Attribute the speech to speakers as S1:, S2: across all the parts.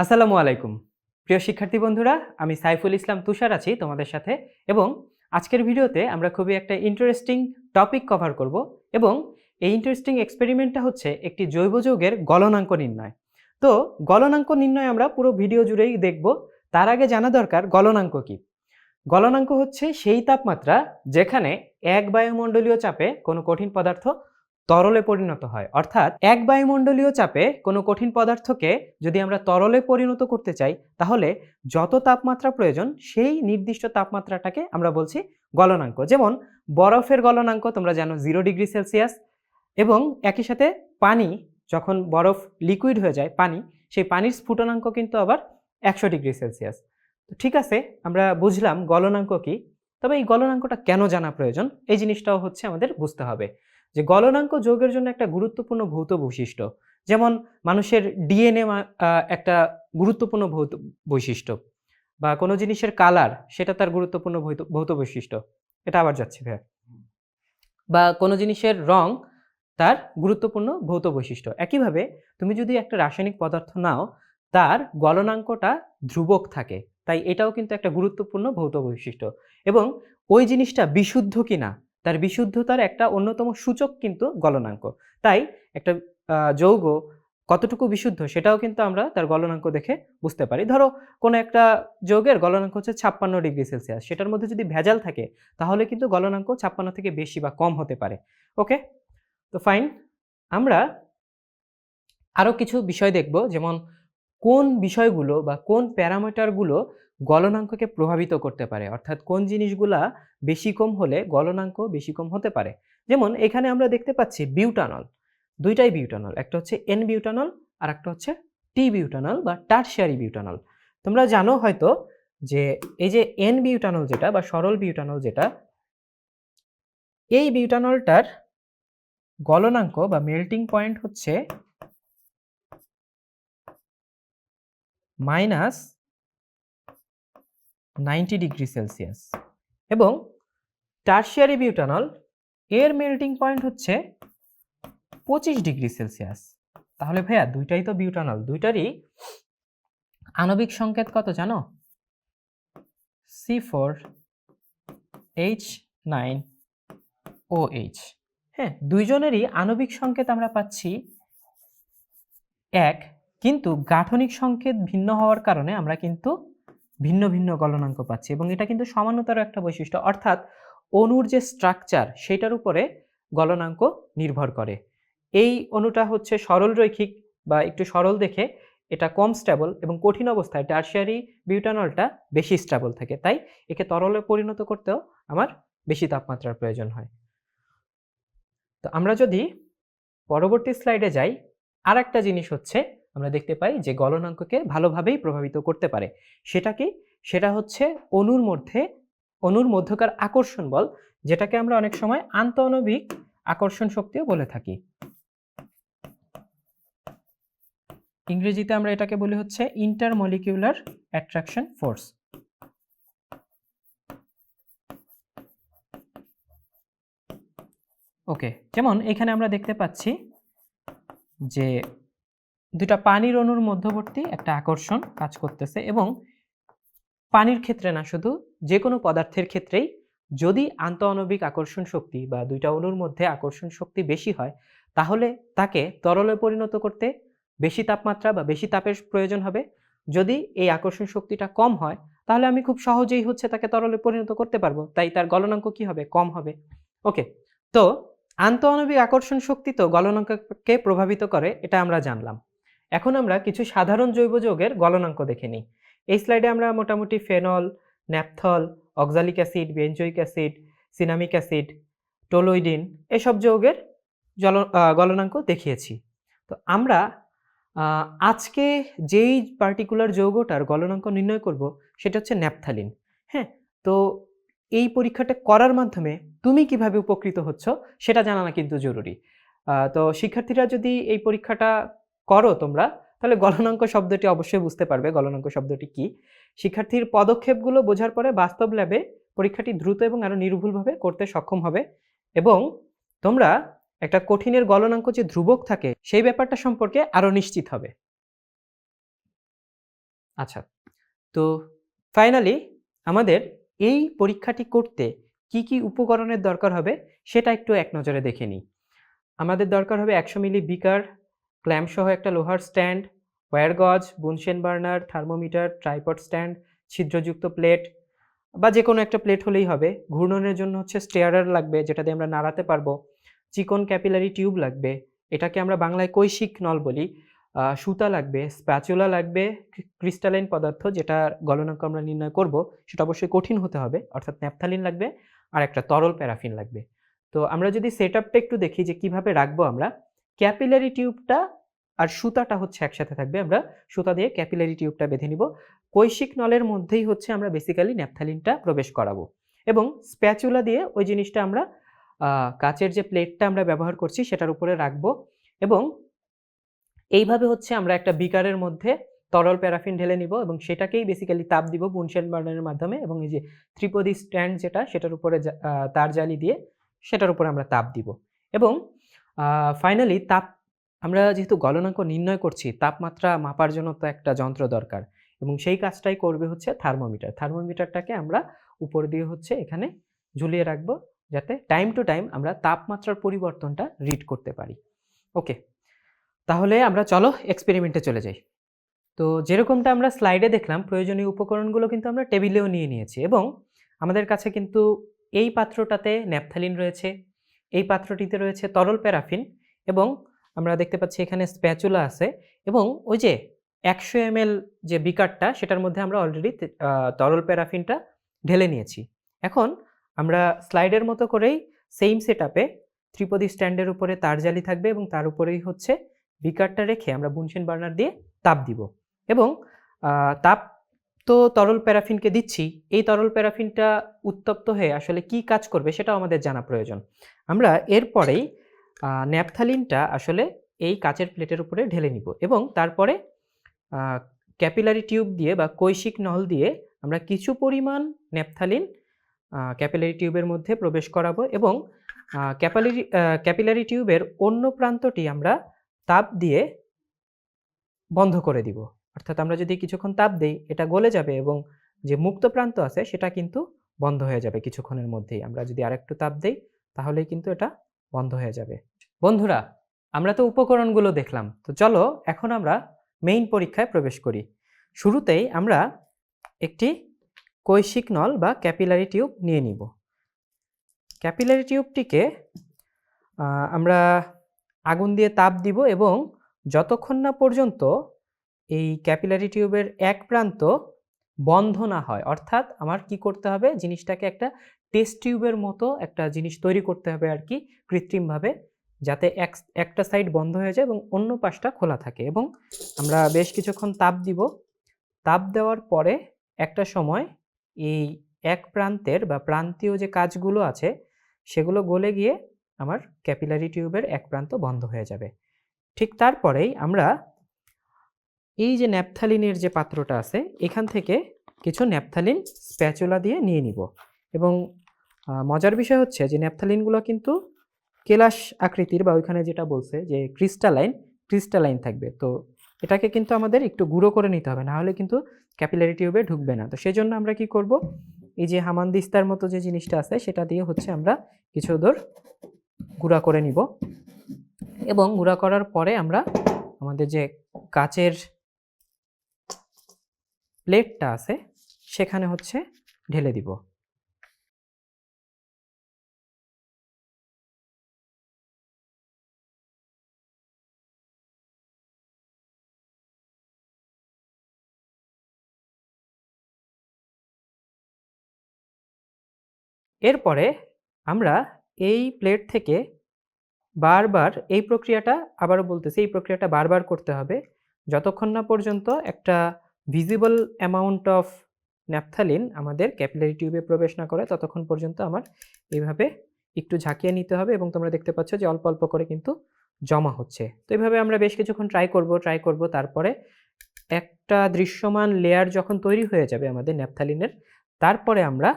S1: আসসালামু আলাইকুম। প্রিয় শিক্ষার্থী বন্ধুরা, আমি সাইফুল ইসলাম তুষার আছি তোমাদের সাথে এবং আজকের ভিডিওতে আমরা খুবই একটা ইন্টারেস্টিং টপিক কভার করব এবং এই ইন্টারেস্টিং এক্সপেরিমেন্টটা হচ্ছে একটি জৈব যৌগের গলনাঙ্ক নির্ণয়। তো গলনাঙ্ক নির্ণয় আমরা পুরো ভিডিও জুড়েই দেখব, তার আগে জানা দরকার গলনাঙ্ক কি। গলনাঙ্ক হচ্ছে সেই তাপমাত্রা যেখানে এক বায়ুমণ্ডলীয় চাপে কোনো কঠিন পদার্থ তরলে পরিণত হয়। অর্থাৎ এক বায়ুমণ্ডলীয় চাপে কোনো কঠিন পদার্থকে যদি আমরা তরলে পরিণত করতে চাই, তাহলে যত তাপমাত্রা প্রয়োজন, সেই নির্দিষ্ট তাপমাত্রাটাকে আমরা বলছি গলনাঙ্ক। যেমন বরফের গলনাঙ্ক তোমরা জানো জিরো ডিগ্রি সেলসিয়াস এবং একই সাথে পানি, যখন বরফ লিকুইড হয়ে যায় পানি, সেই পানির স্ফুটনাঙ্ক কিন্তু আবার একশো ডিগ্রি সেলসিয়াস। তো ঠিক আছে, আমরা বুঝলাম গলনাঙ্ক কি, তবে এই গলনাঙ্কটা কেন জানা প্রয়োজন, এই জিনিসটাও হচ্ছে আমাদের বুঝতে হবে। যে গলনাঙ্ক যৌগের জন্য একটা গুরুত্বপূর্ণ ভৌত বৈশিষ্ট্য। যেমন মানুষের ডিএনএ একটা গুরুত্বপূর্ণ ভৌত বৈশিষ্ট্য বা কোনো জিনিসের কালার সেটা তার গুরুত্বপূর্ণ ভৌত বৈশিষ্ট্য। এটা আবার যাচ্ছে, ভাইয়া। বা কোনো জিনিসের রং তার গুরুত্বপূর্ণ ভৌত বৈশিষ্ট্য। একইভাবে তুমি যদি একটা রাসায়নিক পদার্থ নাও, তার গলনাঙ্কটা ধ্রুবক থাকে, তাই এটাও কিন্তু একটা গুরুত্বপূর্ণ ভৌত বৈশিষ্ট্য। এবং ওই জিনিসটা বিশুদ্ধ কিনা তার বিশুদ্ধতার একটা অন্যতম সূচক কিন্তু গলনাঙ্ক। তাই একটা যৌগ কতটুকু বিশুদ্ধ সেটাও কিন্তু আমরা তার গলনাঙ্ক দেখে বুঝতে পারি। ধরো কোনো একটা যৌগের গলনাঙ্ক হচ্ছে ছাপ্পান্ন ডিগ্রি সেলসিয়াস, সেটার মধ্যে যদি ভেজাল থাকে তাহলে কিন্তু গলনাঙ্ক ছাপ্পান্ন থেকে বেশি বা কম হতে পারে। ওকে? তো ফাইন, আমরা আরও কিছু বিষয় দেখব। যেমন কোন বিষয়গুলো বা কোন প্যারামিটারগুলো গলনাঙ্ককে প্রভাবিত করতে পারে? অর্থাৎ কোন জিনিসগুলা বেশি কম হলে গলনাঙ্ক বেশি কম হতে পারে? যেমন এখানে আমরা দেখতে পাচ্ছি বিউটানল। দুইটাই বিউটানল, একটা হচ্ছে এন বিউটানল আর একটা হচ্ছে টি বিউটানল বা টার্সিয়ারি বিউটানল। তোমরা জানো হয়তো যে এই যে এন বিউটানল যেটা বা সরল বিউটানল যেটা, এই বিউটানলটার গলনাঙ্ক বা মেল্টিং পয়েন্ট হচ্ছে মাইনাস নাইনটি ডিগ্রি সেলসিয়াস। এবং টার্সিয়ারি বিউটানল এর মেল্টিং পয়েন্ট হচ্ছে পঁচিশ ডিগ্রি সেলসিয়াস। তাহলে ভাইয়া দুইটাই তো বিউটানল, দুইটারই আণবিক সংকেত কত জানো? C four H nine O H হ্যাঁ দুইজনেরই আণবিক সংকেত আমরা পাচ্ছি এক কিন্তু গাঠনিক সংকেত ভিন্ন হওয়ার কারণে আমরা কিন্তু ভিন্ন ভিন্ন গলনাঙ্ক পাচ্ছি এবং এটা কিন্তু সমানতার একটা বৈশিষ্ট্য। অর্থাৎ অণুর যে স্ট্রাকচার সেটার উপরে গলনাঙ্ক নির্ভর করে। এই অণুটা হচ্ছে সরল রৈখিক বা একটু সরল দেখে এটা কম স্টেবল এবং কঠিন অবস্থায় টার্সিয়ারি বিউটানলটা বেশি স্টেবল থাকে। তাই একে তরলে পরিণত করতেও আমার বেশি তাপমাত্রার প্রয়োজন হয়। তো আমরা যদি পরবর্তী স্লাইডে যাই আর একটা জিনিস হচ্ছে আমরা দেখতে পাই যে গলনাঙ্ককে ভালোভাবেই প্রভাবিত করতে পারে। সেটা কি? সেটা হচ্ছে অণুর মধ্যে অণুর মধ্যকার আকর্ষণ বল, যেটাকে আমরা অনেক সময় আন্তঃআণবিক আকর্ষণ শক্তিও বলে থাকি। ইংরেজিতে আমরা এটাকে বলি হচ্ছে ইন্টারমলিকিউলার অ্যাট্রাকশন ফোর্স ওকে যেমন এখানে আমরা দেখতে পাচ্ছি যে দুটা পানির অণুর মধ্যবর্তী একটা আকর্ষণ কাজ করতেছে এবং পানির ক্ষেত্রে না, শুধু যে কোনো পদার্থের ক্ষেত্রেই যদি আন্তঃআণবিক আকর্ষণ শক্তি বা দুইটা অণুর মধ্যে আকর্ষণ শক্তি বেশি হয়, তাহলে তাকে তরলে পরিণত করতে বেশি তাপমাত্রা বা বেশি তাপের প্রয়োজন হবে। যদি এই আকর্ষণ শক্তিটা কম হয়, তাহলে আমি খুব সহজেই হচ্ছে তাকে তরলে পরিণত করতে পারব, তাই তার গলনাঙ্ক কি হবে? কম হবে। ওকে তো আন্তঃআণবিক আকর্ষণ শক্তি তো গলনাঙ্ককে প্রভাবিত করে, এটা আমরা জানলাম। এখন আমরা কিছু সাধারণ জৈব যৌগের গলনাঙ্ক দেখে নিই। এই স্লাইডে আমরা মোটামুটি phenol, naphthol, oxalic acid benzoic acid, cinnamic acid toluidine এসব যৌগের জল গলনাঙ্ক দেখিয়েছি। তো আমরা আজকে যেই পার্টিকুলার যৌগটার গলনাঙ্ক নির্ণয় করব সেটা হচ্ছে ন্যাপথালিন। হ্যাঁ তো এই পরীক্ষাটা করার মাধ্যমে তুমি কীভাবে উপকৃত হচ্ছ সেটা জানানো কিন্তু জরুরি। তো শিক্ষার্থীরা যদি এই পরীক্ষাটা করো তোমরা। তাহলে গলনাঙ্ক শব্দটি অবশ্যই বুঝতে পারবে, গলনাঙ্ক শব্দটি কি? শিক্ষার্থীর পদক্ষেপগুলো বোঝার পরে বাস্তব ল্যাবে পরীক্ষাটি দ্রুত এবং আরও নির্ভুলভাবে করতে সক্ষম হবে এবং তোমরা একটা কঠিনের গলনাঙ্ক যে ধ্রুবক থাকে, সেই ব্যাপারটা সম্পর্কে আরও নিশ্চিত হবে। আচ্ছা তো ফাইনালি আমাদের এই পরীক্ষাটি করতে কি কি উপকরণের দরকার হবে, সেটা একটু এক নজরে দেখে নিই। আমাদের দরকার হবে একশো মিলি বিকার ক্ল্যাম্প সহ একটা লোহার stand, wire gauze, Bunsen burner, thermometer, tripod stand, ছিদ্রযুক্ত plate বা যে কোনো একটা প্লেট হলেই হবে। ঘূর্ণনের জন্য হচ্ছে স্টেয়ারার লাগবে, যেটা দিয়ে আমরা নাড়াতে পারব। চিকন ক্যাপিলারি টিউব লাগবে, এটাকে আমরা বাংলায় কৈশিক নল বলি। সুতা লাগবে, স্প্যাচুলা লাগবে ক্রিস্টালাইন পদার্থ যেটা গলনাঙ্ক আমরা নির্ণয় করব, সেটা অবশ্যই কঠিন হতে হবে, অর্থাৎ ন্যাপথালিন লাগবে আর একটা তরল প্যারাফিন লাগবে। তো আমরা যদি সেট আপটা একটু দেখি যে কীভাবে রাখব আমরা ক্যাপিলারি টিউবটা আর সুতাটা হচ্ছে একসাথে থাকবে। আমরা সুতা দিয়ে ক্যাপিলারি টিউবটা বেঁধে নিব। কৈশিক নলের মধ্যেই হচ্ছে আমরা বেসিক্যালি ন্যাপথালিনটা প্রবেশ করাবো এবং স্প্যাচুলা দিয়ে ওই জিনিসটা আমরা কাচের যে প্লেটটা আমরা ব্যবহার করছি সেটার উপরে রাখব এবং এইভাবে হচ্ছে আমরা একটা বিকারের মধ্যে তরল প্যারাফিন ঢেলে নিব এবং সেটাকেই বেসিক্যালি তাপ দিব বুনশেন বার্নারের মাধ্যমে এবং এই যে ত্রিপদী স্ট্যান্ড যেটা সেটার উপরে তার জালি দিয়ে সেটার উপরে আমরা তাপ দিব এবং ফাইনালি তাপ, আমরা যেহেতু গলনাঙ্ক নির্ণয় করছি, তাপমাত্রা মাপার জন্য তো একটা যন্ত্র দরকার। এবং সেই কাজটাই করবে হচ্ছে থার্মোমিটার থার্মোমিটারটাকে আমরা উপর দিয়ে হচ্ছে এখানে ঝুলিয়ে রাখব, যাতে টাইম টু টাইম আমরা তাপমাত্রার পরিবর্তনটা রিড করতে পারি। ওকে তাহলে আমরা চলো এক্সপেরিমেন্টে চলে যাই। তো যেরকমটা আমরা স্লাইডে দেখলাম, প্রয়োজনীয় উপকরণগুলো কিন্তু আমরা টেবিলেও নিয়ে নিয়েছি এবং আমাদের কাছে কিন্তু এই পাত্রটাতে ন্যাপথালিন রয়েছে। এই পাত্রটিতে রয়েছে তরল প্যারাফিন এবং আমরা দেখতে পাচ্ছি এখানে স্প্যাচুলা আছে এবং ওই যে একশো এম যে বিকারটা, সেটার মধ্যে আমরা অলরেডি তরল প্যারাফিনটা ঢেলে নিয়েছি। এখন আমরা স্লাইডের মতো করেই সেম সেট আপে ত্রিপদী স্ট্যান্ডের উপরে তার জালি থাকবে এবং তার উপরেই হচ্ছে বিকারটা রেখে আমরা বুনসেন বার্নার দিয়ে তাপ দিব এবং তাপ তো তরল প্যারাফিনকে দিচ্ছি। এই তরল প্যারাফিনটা উত্তপ্ত হয়ে আসলে কি কাজ করবে সেটাও আমাদের জানা প্রয়োজন। আমরা এরপরেই ন্যাপথালিনটা আসলে এই কাচের প্লেটের উপরে ঢেলে নিব এবং তারপরে ক্যাপিলারি টিউব দিয়ে বা কৈশিক নল দিয়ে আমরা কিছু পরিমাণ ন্যাপথালিন ক্যাপিলারি টিউবের মধ্যে প্রবেশ করাবো এবং ক্যাপিলারি ক্যাপিলারি টিউবের অন্য প্রান্তটি আমরা তাপ দিয়ে বন্ধ করে দিব। অর্থাৎ আমরা যদি কিছুক্ষণ তাপ দেই, এটা গলে যাবে এবং যে মুক্ত প্রান্ত আছে, সেটা কিন্তু বন্ধ হয়ে যাবে কিছুক্ষণের মধ্যেই। আমরা যদি আরেকটু তাপ দেই, তাহলেই কিন্তু এটা বন্ধ হয়ে যাবে। বন্ধুরা, আমরা তো উপকরণগুলো দেখলাম। তো চলো, এখন আমরা মেইন পরীক্ষায় প্রবেশ করি। শুরুতেই আমরা একটি কৈশিক নল বা ক্যাপিলারি টিউব নিয়ে নিব। ক্যাপিলারি টিউবটিকে আমরা আগুন দিয়ে তাপ দিব এবং যতক্ষণ না পর্যন্ত এই ক্যাপিলারি টিউবের এক প্রান্ত বন্ধ না হয়। অর্থাৎ আমার কি করতে হবে? জিনিসটাকে একটা টেস্ট টিউবের মতো একটা জিনিস তৈরি করতে হবে আর কি কৃত্রিমভাবে, যাতে এক, একটা সাইড বন্ধ হয়ে যায় এবং অন্য পাশটা খোলা থাকে। এবং আমরা বেশ কিছুক্ষণ তাপ দিব। তাপ দেওয়ার পরে একটা সময় এই এক প্রান্তের বা প্রান্তীয় যে কাজগুলো আছে, সেগুলো গলে গিয়ে আমার ক্যাপিলারি টিউবের এক প্রান্ত বন্ধ হয়ে যাবে। ঠিক তারপরেই আমরা এই যে ন্যাপথালিনের যে পাত্রটা আছে, এখান থেকে কিছু ন্যাপথালিন স্প্যাচুলা দিয়ে নিয়ে নিব। এবং মজার বিষয় হচ্ছে যে ন্যাপথালিনগুলো কিন্তু কেলাস আকৃতির বা ওইখানে যেটা বলছে যে ক্রিস্টালাইন ক্রিস্টালাইন থাকবে। তো এটাকে কিন্তু আমাদের একটু গুঁড়ো করে নিতে হবে, না হলে কিন্তু ক্যাপিলারি টিউবে ঢুকবে না। তো সেই জন্য আমরা কি করব? এই যে হামানদিস্তার মতো যে জিনিসটা আছে, সেটা দিয়ে হচ্ছে আমরা কিছু দূর গুঁড়া করে নিব। এবং গুঁড়া করার পরে আমরা আমাদের যে কাচের প্লেটটা আছে, সেখানে হচ্ছে ঢেলে দিব। এরপরে আমরা এই প্লেট থেকে বারবার এই প্রক্রিয়াটা আবারও বলতেছি, এই প্রক্রিয়াটা বারবার করতে হবে। যতক্ষণ না পর্যন্ত একটা ভিজিবল অ্যামাউন্ট অফ ন্যাপথালিন আমাদের ক্যাপিলারি টিউবে প্রবেশ না করে ততক্ষণ পর্যন্ত আমার এইভাবে একটু ঝাঁকিয়ে নিতে হবে এবং তোমরা দেখতে পাচ্ছ যে অল্প অল্প করে কিন্তু জমা হচ্ছে। তো এইভাবে আমরা বেশ কিছুক্ষণ ট্রাই করব ট্রাই করব, তারপরে একটা দৃশ্যমান লেয়ার যখন তৈরি হয়ে যাবে আমাদের ন্যাপথালিনের তারপরে আমরা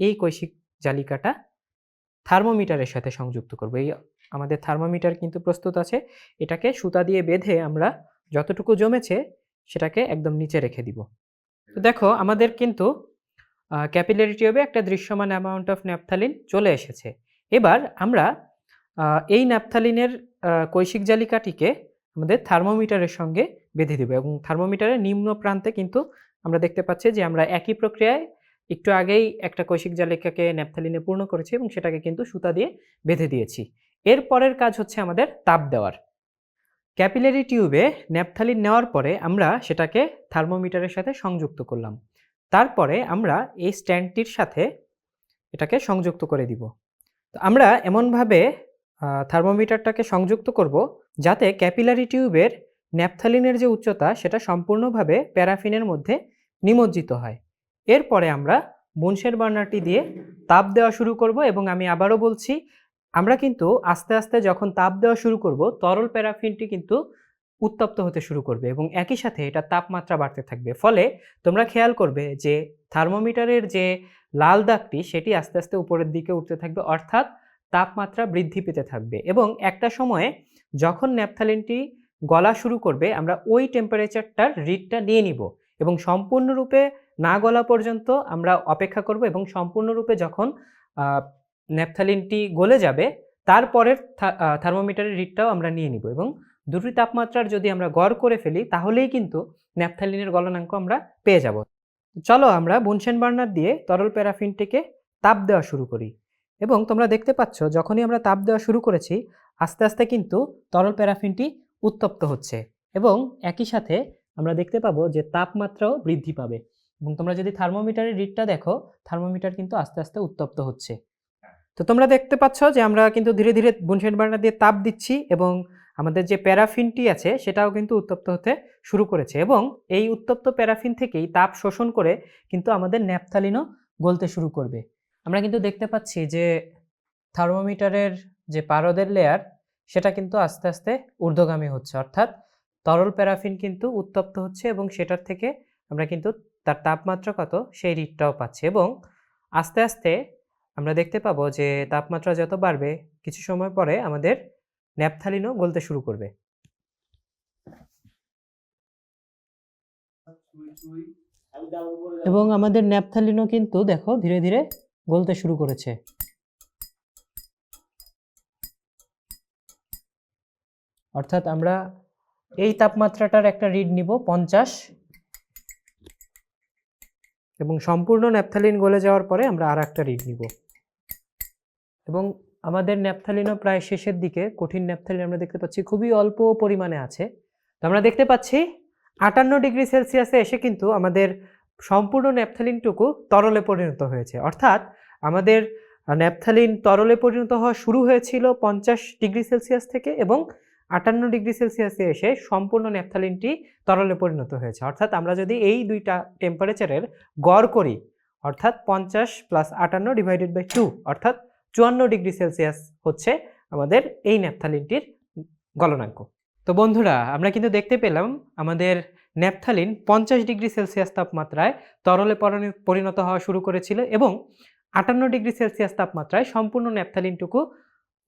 S1: এই কৈশিক জালিকাটা থার্মোমিটারের সাথে সংযুক্ত করব। এই আমাদের থার্মোমিটার কিন্তু প্রস্তুত আছে, এটাকে সুতা দিয়ে বেঁধে আমরা যতটুকু জমেছে সেটাকে একদম নিচে রেখে দিব। তো দেখো আমাদের কিন্তু ক্যাপিলারি টিউবে একটা দৃশ্যমান অ্যামাউন্ট অফ ন্যাপথালিন চলে এসেছে। এবার আমরা এই ন্যাপথালিনের কৈশিক জালিকাটিকে আমাদের থার্মোমিটারের সঙ্গে বেঁধে দেবো এবং থার্মোমিটারের নিম্ন প্রান্তে কিন্তু আমরা দেখতে পাচ্ছি যে আমরা একই প্রক্রিয়ায় একটু আগেই একটা কৈশিক জালিকাকে ন্যাপথালিনে পূর্ণ করেছি এবং সেটাকে কিন্তু সুতা দিয়ে বেঁধে দিয়েছি। এর পরের কাজ হচ্ছে আমাদের তাপ দেওয়ার। ক্যাপিলারি টিউবে ন্যাপথালিন নেওয়ার পরে আমরা সেটাকে থার্মোমিটারের সাথে সংযুক্ত করলাম। তারপরে আমরা এই স্ট্যান্ডটির সাথে এটাকে সংযুক্ত করে দিব। তো আমরা এমনভাবে থার্মোমিটারটাকে সংযুক্ত করব যাতে ক্যাপিলারি টিউবের ন্যাপথালিনের যে উচ্চতা সেটা সম্পূর্ণভাবে প্যারাফিনের মধ্যে নিমজ্জিত হয়। এরপরে আমরা বুনসের বার্নারটি দিয়ে তাপ দেওয়া শুরু করব এবং আমি আবারও বলছি আমরা কিন্তু আস্তে আস্তে যখন তাপ দেওয়া শুরু করব, তরল প্যারাফিনটি কিন্তু উত্তপ্ত হতে শুরু করবে এবং একই সাথে এটা তাপমাত্রা বাড়তে থাকবে। ফলে তোমরা খেয়াল করবে যে থার্মোমিটারের যে লাল দাগটি, সেটি আস্তে আস্তে উপরের দিকে উঠতে থাকবে, অর্থাৎ তাপমাত্রা বৃদ্ধি পেতে থাকবে এবং একটা সময়ে যখন ন্যাপথালিনটি গলা শুরু করবে, আমরা ওই টেম্পারেচারটার রিডটা নিয়ে নিব এবং সম্পূর্ণরূপে না গলা পর্যন্ত আমরা অপেক্ষা করব এবং সম্পূর্ণরূপে যখন ন্যাপথালিনটি গলে যাবে, তারপরের থার্মোমিটারের রিডটাও আমরা নিয়ে নিব এবং দুটি তাপমাত্রার যদি আমরা গড় করে ফেলি, তাহলেই কিন্তু ন্যাপথালিনের গলনাঙ্ক আমরা পেয়ে যাব। চলো আমরা বুনসেন বার্নার দিয়ে তরল প্যারাফিনটিকে তাপ দেওয়া শুরু করি এবং তোমরা দেখতে পাচ্ছ, যখনই আমরা তাপ দেওয়া শুরু করেছি, আস্তে আস্তে কিন্তু তরল প্যারাফিনটি উত্তপ্ত হচ্ছে এবং একই সাথে আমরা দেখতে পাবো যে তাপমাত্রাও বৃদ্ধি পাবে এবং তোমরা যদি থার্মোমিটারের রিডটা দেখো, থার্মোমিটার কিন্তু আস্তে আস্তে উত্তপ্ত হচ্ছে। তো তোমরা দেখতে পাচ্ছ যে আমরা কিন্তু ধীরে ধীরে বুনসেন বার্নার দিয়ে তাপ দিচ্ছি এবং আমাদের যে প্যারাফিনটি আছে সেটাও কিন্তু উত্তপ্ত হতে শুরু করেছে এবং এই উত্তপ্ত প্যারাফিন থেকেই তাপ শোষণ করে কিন্তু আমাদের ন্যাপথালিনও গলতে শুরু করবে। আমরা কিন্তু দেখতে পাচ্ছি যে থার্মোমিটারের যে পারদের লেয়ার সেটা কিন্তু আস্তে আস্তে ঊর্ধ্বগামী হচ্ছে। অর্থাৎ তরল প্যারাফিন কিন্তু উত্তপ্ত হচ্ছে এবং সেটার থেকে আমরা কিন্তু তার তাপমাত্রা কত, সেই রিটটাও পাচ্ছি এবং আস্তে আস্তে আমরা দেখতে পাবো যে তাপমাত্রা যত বাড়বে, কিছু সময় পরে আমাদের ন্যাপথালিনও গলতে শুরু করবে। এবং আমাদের ন্যাপথালিনও কিন্তু দেখো ধীরে ধীরে গলতে শুরু করেছে। অর্থাৎ আমরা এই তাপমাত্রাটার একটা রিড নিব, পঞ্চাশ। এবং সম্পূর্ণ ন্যাপথালিন গলে যাওয়ার পরে আমরা আর একটা রিড নিব। এবং আমাদের ন্যাপথালিনও প্রায় শেষের দিকে, কঠিন ন্যাপথালিন আমরা দেখতে পাচ্ছি খুবই অল্প পরিমাণে আছে। তো আমরা দেখতে পাচ্ছি আটান্ন ডিগ্রি সেলসিয়াসে এসে কিন্তু আমাদের সম্পূর্ণ ন্যাপথালিনটুকু তরলে পরিণত হয়েছে। অর্থাৎ আমাদের ন্যাপথালিন তরলে পরিণত হওয়া শুরু হয়েছিল পঞ্চাশ ডিগ্রি সেলসিয়াস থেকে এবং আটান্ন ডিগ্রি সেলসিয়াসে এসে সম্পূর্ণ ন্যাপথালিনটি তরলে পরিণত হয়েছে। অর্থাৎ আমরা যদি এই দুইটা টেম্পারেচারের গড় করি, অর্থাৎ পঞ্চাশ প্লাস আটান্ন ডিভাইডেড বাই টু অর্থাৎ চুয়ান্ন ডিগ্রি সেলসিয়াস হচ্ছে আমাদের এই ন্যাপথালিনটির গলনাঙ্ক। তো বন্ধুরা, আমরা কিন্তু দেখতে পেলাম আমাদের ন্যাপথালিন পঞ্চাশ ডিগ্রি সেলসিয়াস তাপমাত্রায় তরলে পরিণত হওয়া শুরু করেছিল এবং আটান্ন ডিগ্রি সেলসিয়াস তাপমাত্রায় সম্পূর্ণ ন্যাপথালিনটুকু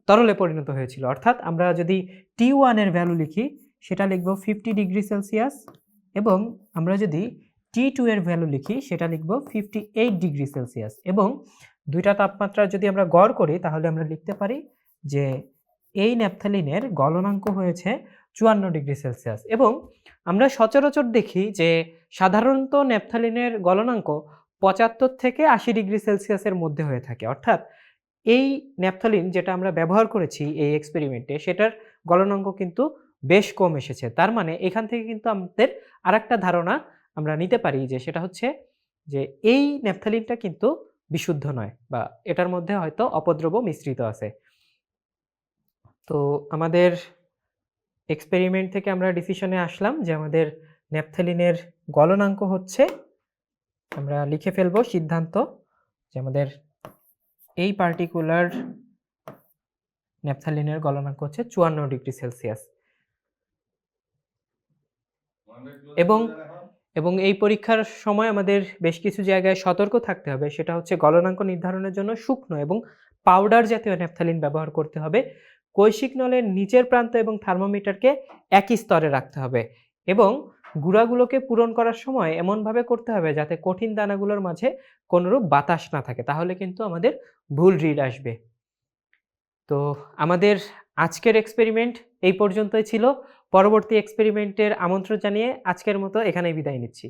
S1: তরলে পরিণত হয়েছিল। অর্থাৎ আমরা যদি টি ওয়ানের ভ্যালু লিখি, সেটা লিখব ফিফটি ডিগ্রি সেলসিয়াস এবং আমরা যদি টি টু এর ভ্যালু লিখি, সেটা লিখব ফিফটি এইট ডিগ্রি সেলসিয়াস এবং দুইটা তাপমাত্রা যদি আমরা গড় করি, তাহলে আমরা লিখতে পারি যে এই ন্যাপথালিনের গলনাঙ্ক হয়েছে চুয়ান্ন ডিগ্রি সেলসিয়াস। এবং আমরা সচরাচর দেখি যে সাধারণত ন্যাপথালিনের গলনাঙ্ক পঁচাত্তর থেকে আশি ডিগ্রি সেলসিয়াসের মধ্যে হয়ে থাকে। অর্থাৎ এই ন্যাপথালিন যেটা আমরা ব্যবহার করেছি এই এক্সপেরিমেন্টে, সেটার গলনাঙ্ক কিন্তু বেশ কম এসেছে। তার মানে এখান থেকে কিন্তু আমাদের আরেকটা ধারণা আমরা নিতে পারি যে সেটা হচ্ছে যে এই ন্যাপথালিনটা কিন্তু বিশুদ্ধ নয় বা এটার মধ্যে হয়তো অপদ্রব্য মিশ্রিত আছে। তো আমাদের এক্সপেরিমেন্ট থেকে আমরা ডিসিশনে আসলাম যে আমাদের ন্যাপথালিনের গলনাঙ্ক হচ্ছে, আমরা লিখে ফেলব সিদ্ধান্ত যে আমাদের এই পার্টিকুলার ন্যাপথালিনের গলনাঙ্ক হচ্ছে চুয়ান্ন ডিগ্রি সেলসিয়াস। এবং এবং এই পরীক্ষার সময় আমাদের বেশ কিছু জায়গায় সতর্ক থাকতে হবে। সেটা হচ্ছে গলনাঙ্ক নির্ধারণের জন্য শুকনো এবং পাউডার জাতীয় ন্যাপথালিন ব্যবহার করতে হবে। কৈশিক নলের নিচের প্রান্ত এবং থার্মোমিটারকে একই স্তরে রাখতে হবে এবং গুঁড়াগুলোকে পূরণ করার সময় এমনভাবে করতে হবে যাতে কঠিন দানাগুলোর মাঝে কোনোরূপ বাতাস না থাকে। তাহলে কিন্তু আমাদের ভুল রিড আসবে। তো আমাদের আজকের এক্সপেরিমেন্ট এই পর্যন্তই ছিল। পরবর্তী এক্সপেরিমেন্টের আমন্ত্রণ জানিয়ে আজকের মতো এখানেই বিদায় নিচ্ছি।